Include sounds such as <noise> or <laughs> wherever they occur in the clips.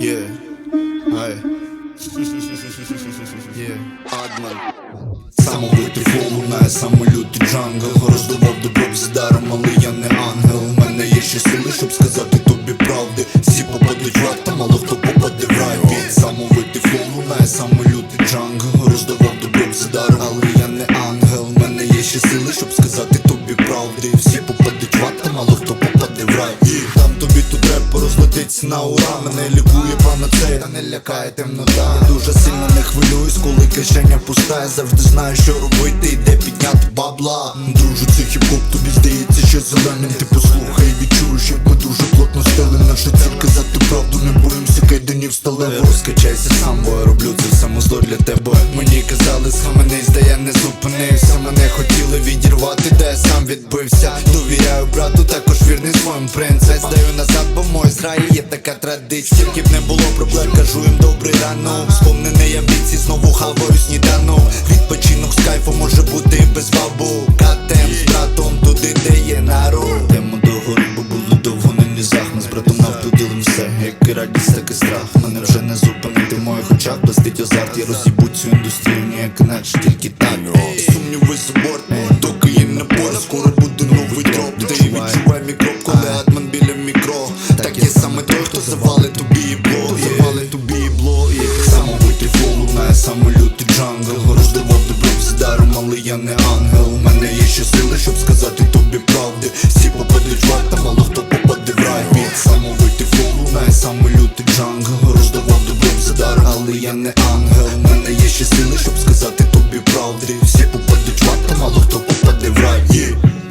Yeah. Ай. <laughs> Yeah. Адман. Самовитий флоу лунає самолютий джангл Роздавав добро за даром, але я не ангел У мене є ще сили, щоб сказати тобі правди Всі попадуть в та мало хто попаде в рай Від самовитий флоу лунає самолютий джангл Роздавав добро за але я не ангел У мене є ще сили, щоб сказати реп на ура Мене лікує панацея, та не лякає темнота. Я дуже сильно не хвилююсь, коли кишеня пуста Я завжди знаю, що робити і де підняти бабла. Дружу, це хіп-хоп, тобі здається, що зеленим Ти послухай відчуєш, як ми дуже плотно стели Наша тільки за ту правду, не боїмося сталево Розкачайся сам, бо я роблю це само зло для тебе. Мені казали, схаменись, де я не зупинився. Мене хотіли відірвати, де я сам відбився. Довіряю брату, також вірний своїм принцес Даю назад, бо в моїй зраї є така традиція. Скільки не було проблем, кажу їм добрий ранок. Сповнений амбіцій, знову хаваю сніданок. Відпочинок з кайфом може бути і без бабу очах Блестить азарт, я роз'їбу цю індустрію Ніяк інакше, тільки так І Сумніви забор, доки є напор Скоро буде новий дроп Ти відчувай. мікроб, коли адман біля мікро. Так є саме той, хто завалить тобі ібло Завалить тобі ібло Самобутий флоу лунає самолютий джангл. Роздавав добро з даром, але я не ангел. У мене є ще сили, щоб сказати тобі правди. Всі попадуть в ад, та мало хто попаде в рай. Від самовитий флоу лунає самолютий джангл я не ангел. У мене є ще сили, щоб сказати тобі правди. Всі попадуть в ад, мало хто попаде в рай. Є.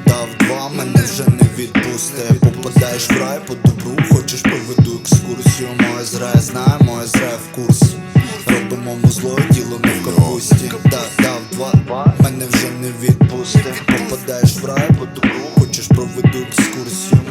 Дав два, мене вже не відпусте. Попадаєш в рай по добру, хочеш проведу екскурсію. Моє зрає знає, моє зрає в курсі Робимо зло, діло не в капусті. Так, дав два, мене вже не відпусте. Попадаєш в рай по добру, хочеш проведу екскурсію